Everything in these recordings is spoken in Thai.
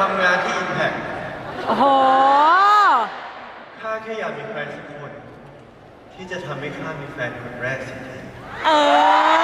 ทำงานที่ Impact โอ้โห ข้าแค่อยากมีแฟนสักคน ที่จะทำให้ข้ามีแฟนคนแรกสักที เออ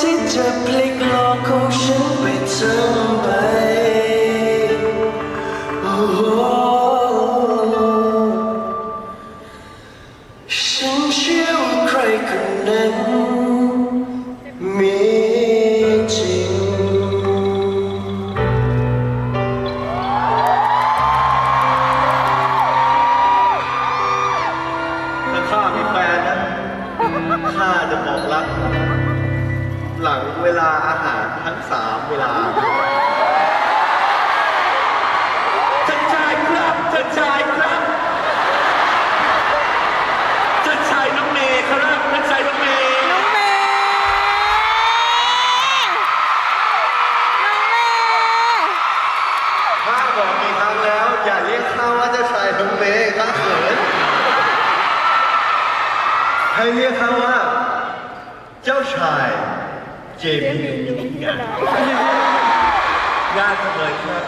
ที่จะพลิกโลกของฉันไปทั้งใบ หลังเวลาอาหารทั้งสามเวลาท่านชายครับท่านชายครับท่านชายน้องเมย์ครับท่านชายน้องเมย์น้องเมย์น้องเมย์ข้าบอกกี่ครั้งแล้ว อย่าเรียกข้าว่าเจ้าชายน้องเมย์ข้าเขินให้เรียกข้าว่า เจ้าชาย เจมี่งานงานจังเลยครับ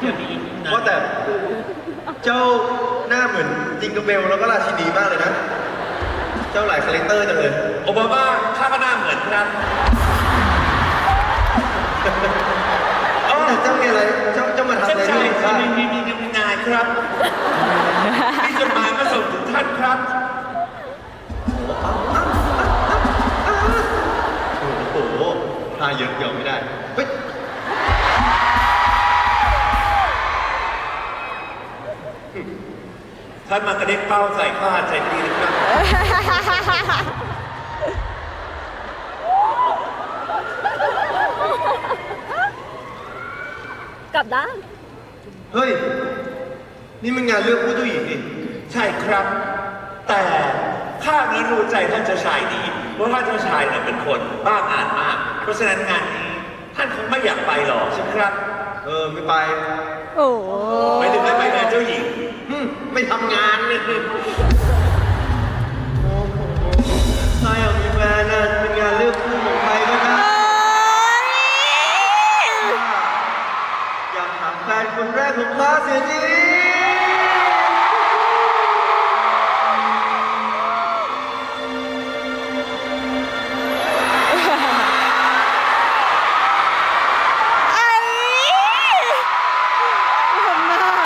อย่ามีนะว่าแต่เจ้าหน้าเหมือนจิงเกอร์เบลแล้วก็ราชินีมากเลยนะ เจ้าหลายคาแรคเตอร์จังเลย โอบามาข้าก็หน้าเหมือนครับเอ้าแต่เจ้ามีอะไร เจ้าเจ้ามาทำท่านอะไรชาที่ยนี่ข้ามีมีมีมีงานครับมีจดหมายมาส่งถึงท่านครับ ท่านมากระเด็นเป้าใส่ข้าใจดีนะครับกลับด้านเฮ้ย นี่มันงานเลือกผู้เจ้าหญิงนี่ใช่ครับ แต่ข้านั้นรู้ใจท่านเจ้าชายดีว่าท่านเจ้าชายเนี่ยเป็นคนบ้างานมาก เพราะฉะนั้นงานนี้ท่านคงไม่อยากไปหรอกใช่ไหมครับ เออไม่ไป โอ้โหไปถึงไม่ไปงานเจ้าหญิงหึไม่ทำงาน